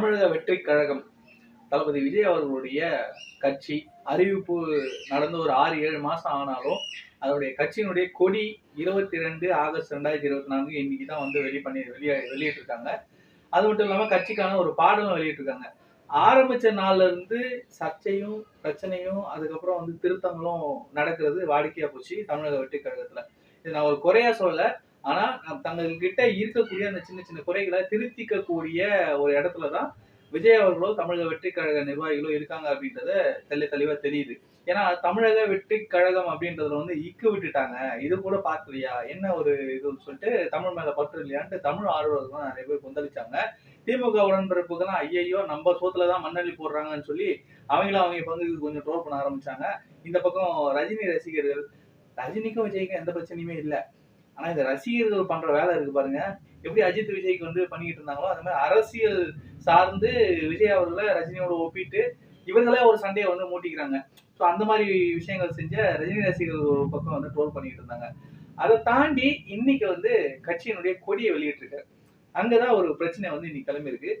தமிழக வெற்றி கழகம் தளபதி விஜய் அவர்களுடைய கட்சி அறிவிப்பு நடந்து ஒரு ஆறு ஏழு மாசம் ஆனாலும் அதனுடைய கட்சியினுடைய கொடி இருபத்தி ரெண்டு ஆகஸ்ட் ரெண்டாயிரத்தி இருபத்தி நான்கு இன்னைக்கு தான் வந்து வெளி பண்ணி வெளியே வெளியிட்டிருக்காங்க. அது மட்டும் இல்லாமல் கட்சிக்கான ஒரு பாடலும் வெளியிட்டிருக்காங்க. ஆரம்பிச்ச நாள்ல இருந்து சர்ச்சையும் பிரச்சனையும் அதுக்கப்புறம் வந்து திருத்தங்களும் நடக்கிறது வாடிக்கையா போச்சு தமிழக வெற்றி கழகத்துல. இது நான் ஒரு குறையா சொல்லலை. ஆனா தங்கள் தங்கள்கிட்ட இருக்கக்கூடிய அந்த சின்ன சின்ன குறைகளை திருத்திக்கக்கூடிய ஒரு இடத்துல தான் விஜய் அவர்களோ தமிழக வெற்றி கழக நிர்வாகிகளோ இருக்காங்க அப்படின்றத தெளி தெளிவா தெரியுது. ஏன்னா தமிழக வெற்றி கழகம் அப்படின்றதுல வந்து இக்கு விட்டுட்டாங்க. இது கூட பார்க்கலையா என்ன ஒரு இதுன்னு சொல்லிட்டு தமிழ் மேல பற்று இல்லையான்ட்டு தமிழ் ஆர்வலர்கள் நிறைய பேர் கொந்தளிச்சாங்க. திமுக உடன்பிறப்புக்கெல்லாம் ஐயையோ நம்ம சோத்துல தான் மண்ணள்ளி போடுறாங்கன்னு சொல்லி அவங்களும் அவங்க பங்குக்கு கொஞ்சம் ட்ரோல் பண்ண ஆரம்பிச்சாங்க. இந்த பக்கம் ரஜினி ரசிகர்கள் ரஜினிக்கும் விஜய்க்கும் எந்த பிரச்சனையுமே இல்லை. ஆனா இந்த ரசிகர்கள் பண்ற வேலை இருக்கு பாருங்க. எப்படி அஜித் விஜய்க்கு வந்து பண்ணிக்கிட்டு இருந்தாங்களோ அந்த மாதிரி அரசியல் சார்ந்து விஜய் அவர்களை ரஜினியோட ஒப்பிட்டு இவங்களே ஒரு சண்டையை வந்து மூட்டிக்கிறாங்க. ஸோ அந்த மாதிரி விஷயங்கள் செஞ்ச ரஜினி ரசிகர்கள் ஒரு பக்கம் வந்து ட்ரோல் பண்ணிட்டு இருந்தாங்க. அதை தாண்டி இன்னைக்கு வந்து கட்சியினுடைய கொடியை வெளியிட்டிருக்காரு அங்கதான் ஒரு பிரச்சனை வந்து இன்னைக்கு கிளம்பியிருக்கு.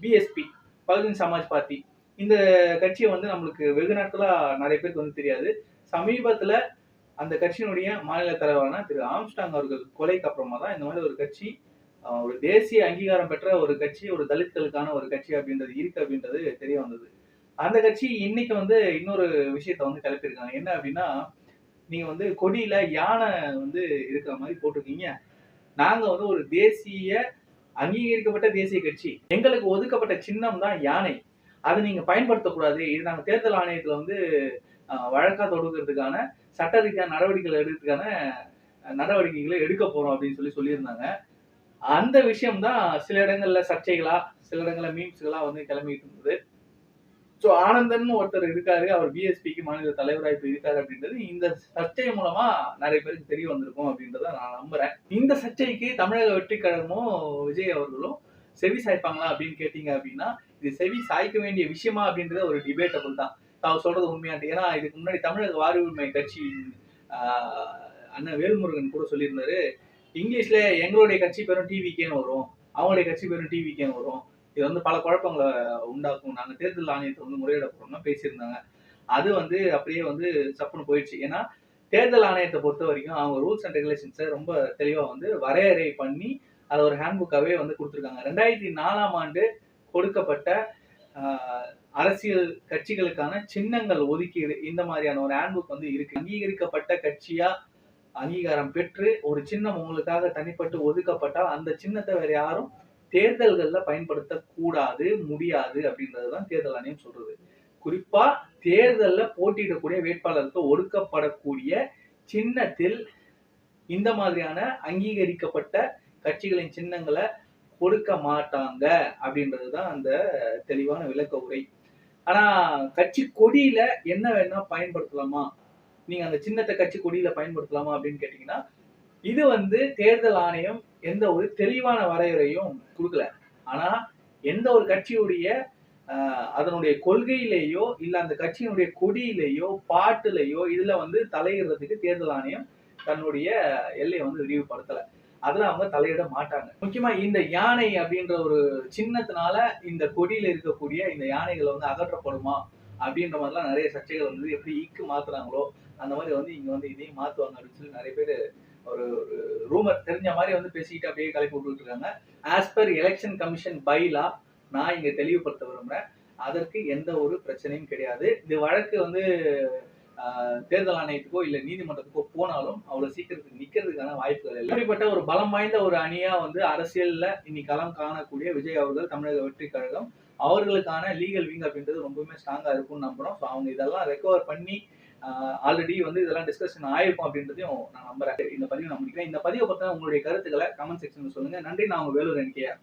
BSP Bahujan Samaj party. இந்த கட்சியை வந்து நம்மளுக்கு வெகு நாட்களா நிறைய பேருக்கு வந்து தெரியாது. சமீபத்துல அந்த கட்சியினுடைய மாநில தலைவரான திரு ஆம்ஸ்டாங் அவர்கள் கொலைக்கு அப்புறமா தான் இந்த மாதிரி ஒரு கட்சி ஒரு தேசிய அங்கீகாரம் பெற்ற ஒரு கட்சி ஒரு தலித்களுக்கான ஒரு கட்சி அப்படின்றது இருக்கு அப்படின்றது தெரிய வந்தது. அந்த கட்சி இன்னைக்கு வந்து இன்னொரு விஷயத்த வந்து கிளப்பியிருக்காங்க. என்ன அப்படின்னா நீங்க வந்து கொடியில யானை வந்து இருக்கிற மாதிரி போட்டிருக்கீங்க. நாங்க வந்து ஒரு தேசிய அங்கீகரிக்கப்பட்ட தேசிய கட்சி. எங்களுக்கு ஒதுக்கப்பட்ட சின்னம் தான் யானை. அதை நீங்க பயன்படுத்தக்கூடாது. இது நாங்க தேர்தல் ஆணையத்துல வந்து வழக்கா தொடுக்கிறதுக்கான சட்ட ரீதியான நடவடிக்கைகள் எடுக்கிறதுக்கான நடவடிக்கைகளை எடுக்க போறோம் அப்படின்னு சொல்லி சொல்லியிருந்தாங்க. அந்த விஷயம் தான் சில இடங்கள்ல சர்ச்சைகளா சில இடங்கள்ல மீம்ஸ்களா வந்து கிளம்பிட்டு இருந்தது. ஸோ ஆனந்தன் ஒருத்தர் இருக்காரு. அவர் பிஎஸ்பிக்கு மாநில தலைவராக இப்போ இருக்காரு அப்படின்றது இந்த சர்ச்சை மூலமா நிறைய பேருக்கு தெரிய வந்திருக்கும் அப்படின்றத நான் நம்புறேன். இந்த சர்ச்சைக்கு தமிழக வெற்றிக்கழகமும் விஜய் அவர்களும் செவி சாய்ப்பாங்களா அப்படின்னு கேட்டீங்க அப்படின்னா இது செவி சாய்க்க வேண்டிய விஷயமா அப்படின்றது ஒரு டிபேட்டபிள் தான். தான் சொல்றது உண்மையாட்டு ஏன்னா இதுக்கு முன்னாடி தமிழக வாரி உரிமை கட்சி அண்ணன் வேல்முருகன் கூட சொல்லியிருந்தாரு இங்கிலீஷ்ல எங்களுடைய கட்சி பேரும் டிவிக்கேன்னு வரும். அவங்களுடைய கட்சி பேரும் டிவிக்கேன்னு வரும். இது வந்து பல குழப்பங்களை உண்டாக்கும். நாங்கள் தேர்தல் ஆணையத்தை வந்து முறையிட போறோம்னா பேசியிருந்தாங்க. அது வந்து அப்படியே வந்து சப்புன்னு போயிடுச்சு. ஏன்னா தேர்தல் ஆணையத்தை பொறுத்த வரைக்கும் அவங்க ரூல்ஸ் அண்ட் ரெகுலேஷன்ஸை ரொம்ப தெளிவாக வந்து வரையறை பண்ணி அதை ஒரு ஹேண்ட்புக்காவே வந்து கொடுத்துருக்காங்க. ரெண்டாயிரத்தி நாலாம் ஆண்டு கொடுக்கப்பட்ட அரசியல் கட்சிகளுக்கான சின்னங்கள் ஒதுக்கீடு இந்த மாதிரியான ஒரு ஹேண்ட்புக் வந்து இருக்கு. அங்கீகரிக்கப்பட்ட கட்சியா அங்கீகாரம் பெற்று ஒரு சின்னம் உங்களுக்காக தனிப்பட்டு ஒதுக்கப்பட்டால் அந்த சின்னத்தை வேற யாரும் தேர்தல்கள்ல பயன்படுத்த கூடாது முடியாது அப்படின்றதுதான் தேர்தல் ஆணையம் சொல்றது. குறிப்பா தேர்தல்ல போட்டியிடக்கூடிய வேட்பாளருக்கு ஒடுக்கப்படக்கூடிய சின்னத்தில் இந்த மாதிரியான அங்கீகரிக்கப்பட்ட கட்சிகளின் சின்னங்களை கொடுக்க மாட்டாங்க அப்படின்றதுதான் அந்த தெளிவான விளக்க உரை. ஆனா கட்சி கொடியில என்ன வேணா பயன்படுத்தலாமா? நீங்க அந்த சின்னத்தை கட்சி கொடியில பயன்படுத்தலாமா அப்படின்னு கேட்டீங்கன்னா இது வந்து தேர்தல் ஆணையம் எந்த ஒரு தெளிவான வரையறையும் கொடுக்கல. ஆனா எந்த ஒரு கட்சியுடைய அதனுடைய கொள்கையிலேயோ இல்ல அந்த கட்சியினுடைய கொடியிலேயோ பாட்டுலேயோ இதுல வந்து தலையிடுறதுக்கு தேர்தல் ஆணையம் தன்னுடைய எல்லையை வந்து விரிவுபடுத்தலை. அதுல அவங்க தலையிட மாட்டாங்க. முக்கியமா இந்த யானை அப்படின்ற ஒரு சின்னத்தினால இந்த கொடியில இருக்கக்கூடிய இந்த யானைகளை வந்து அகற்றப்படுமா அப்படின்ற மாதிரிலாம் நிறைய சர்ச்சைகள் வந்து எப்படி ஈக்கு மாத்துறாங்களோ அந்த மாதிரி வந்து இங்க வந்து இதையும் மாத்துவாங்க அப்படின்னு சொல்லி நிறைய பேர் ஒரு ரூமர் தெரிஞ்ச மாதிரி வந்து பேசிக்கிட்டு அப்படியே கலப்பி விட்டுட்டு இருக்காங்க. As per election commission bylaw நான் இங்க தெளிவுபடுத்த விரும்புறேன். அதற்கு எந்த ஒரு பிரச்சனையும் கிடையாது. இந்த வழக்கு வந்து தேர்தல் ஆணையத்துக்கோ இல்ல நீதிமன்றத்துக்கோ போனாலும் அவ்வளவு சீக்கிரத்துக்கு நிக்கிறதுக்கான வாய்ப்புகள் இல்லை. அப்படிப்பட்ட ஒரு பலம் வாய்ந்த ஒரு அணியா வந்து அரசியல்ல இன்னைக்கு களம் காணக்கூடிய விஜய் அவர்கள் தமிழக வெற்றி கழகம் அவர்களுக்கான லீகல் விங் அப்படின்றது ரொம்பவுமே ஸ்ட்ராங்கா இருக்கும்னு நம்புறோம். ஸோ அவங்க இதெல்லாம் ரெக்கவர் பண்ணி ஆல்ரெடி வந்து இதெல்லாம் டிஸ்கஷன் ஆயிருக்கும் அப்படின்றதையும் நான் நம்புறேன். இந்த பதிவை நான் முடிக்கிறேன். இந்த பதிவை பத்தின உங்களுடைய கருத்துக்களை கமெண்ட் செக்ஷன்ல சொல்லுங்க. நன்றி. நான் உங்க வேலூர் என்கேஆர்